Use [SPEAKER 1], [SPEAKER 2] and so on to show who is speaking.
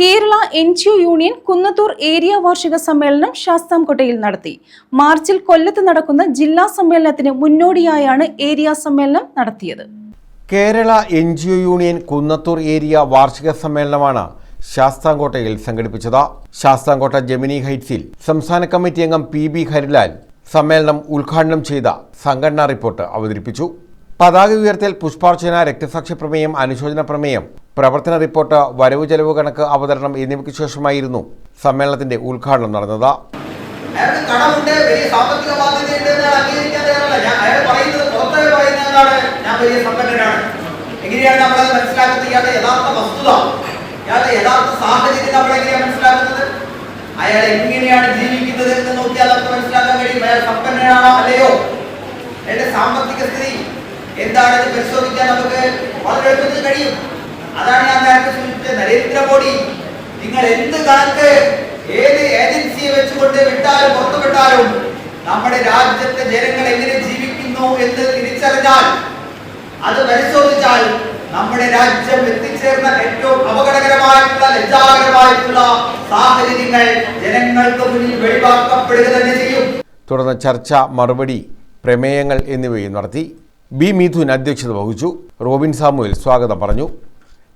[SPEAKER 1] Kerala N G O union Kunnathur area വാർഷിക സമ്മേളനം ശാസ്താംകോട്ടയിൽ നടത്തി. മാർച്ചിൽ കൊല്ലത്ത് നടക്കുന്ന ജില്ലാ സമ്മേളനത്തിന് മുന്നോടിയായാണ് ഏരിയ സമ്മേളനം നടത്തിയത്.
[SPEAKER 2] Kerala N G O union Kunnathur area വാർഷിക സമ്മേളനമാണ് ശാസ്താംകോട്ടയിൽ സംഘടിപ്പിച്ചത്. ശാസ്താംകോട്ട ജെമിനി ഹൈറ്റ്സിൽ സംസ്ഥാന കമ്മിറ്റി അംഗം പി ബി ഹരിലാൽ സമ്മേളനം ഉദ്ഘാടനം ചെയ്ത സംഘടനാ റിപ്പോർട്ട് അവതരിപ്പിച്ചു. പതാക ഉയർത്തൽ പുഷ്പാർച്ചന രക്തസാക്ഷി പ്രമേയം അനുശോചന പ്രമേയം പ്രവർത്തന റിപ്പോർട്ട് വരവ് ചെലവ് കണക്ക് അവതരണം എന്നിവയ്ക്ക് ശേഷമായിരുന്നു സമ്മേളനത്തിന്റെ ഉദ്ഘാടനം നടന്നത്.
[SPEAKER 3] വലിയ അയാൾ ഞാൻ വലിയ എങ്ങനെയാണ് നമ്മളത് മനസ്സിലാക്കുന്നത്? യഥാർത്ഥ യഥാർത്ഥ സാഹചര്യം നമ്മൾ മനസ്സിലാക്കുന്നത്? അയാൾ എങ്ങനെയാണ് ജീവിക്കുന്നത് എന്ന് നോക്കിയാൽ നമുക്ക് മനസ്സിലാക്കാൻ കഴിയും. അയാൾ സമ്പന്നനാണോ അല്ലയോ? അയാളുടെ സാമ്പത്തിക സ്ഥിതി എന്താണെന്ന് പരിശോധിക്കാൻ നമുക്ക് വളരെ എളുപ്പത്തിൽ കഴിയും. അതാണ് ഞാൻ നേരത്തെ സൂചിപ്പിച്ച നരേന്ദ്രമോദി നിങ്ങൾ എന്ത് കണക്ക് ഏത് ഏജൻസിയെ വെച്ചുകൊണ്ട് വിട്ടാലും പുറത്തു വിട്ടാലും നമ്മുടെ രാജ്യത്തെ ജനങ്ങൾ എങ്ങനെ ജീവിക്കുന്നു എന്ന് തിരിച്ചറിഞ്ഞാൽ അത് പരിശോധിച്ചാൽ നമ്മുടെ രാജ്യം എത്തിച്ചേർന്ന ഏറ്റവും അപകടകരമായിട്ടുള്ള ലജ്ജാകരമായിട്ടുള്ള സാഹചര്യങ്ങൾ ജനങ്ങൾക്ക് മുന്നിൽ വെളിവാക്കപ്പെടുക തന്നെ ചെയ്യും.
[SPEAKER 2] തുടർന്ന് ചർച്ച മറുപടി പ്രമേയങ്ങൾ എന്നിവയും നടത്തി. ബി മിഥുൻ അധ്യക്ഷത വഹിച്ചു. റോബിൻ സാമുവൽ സ്വാഗതം പറഞ്ഞു.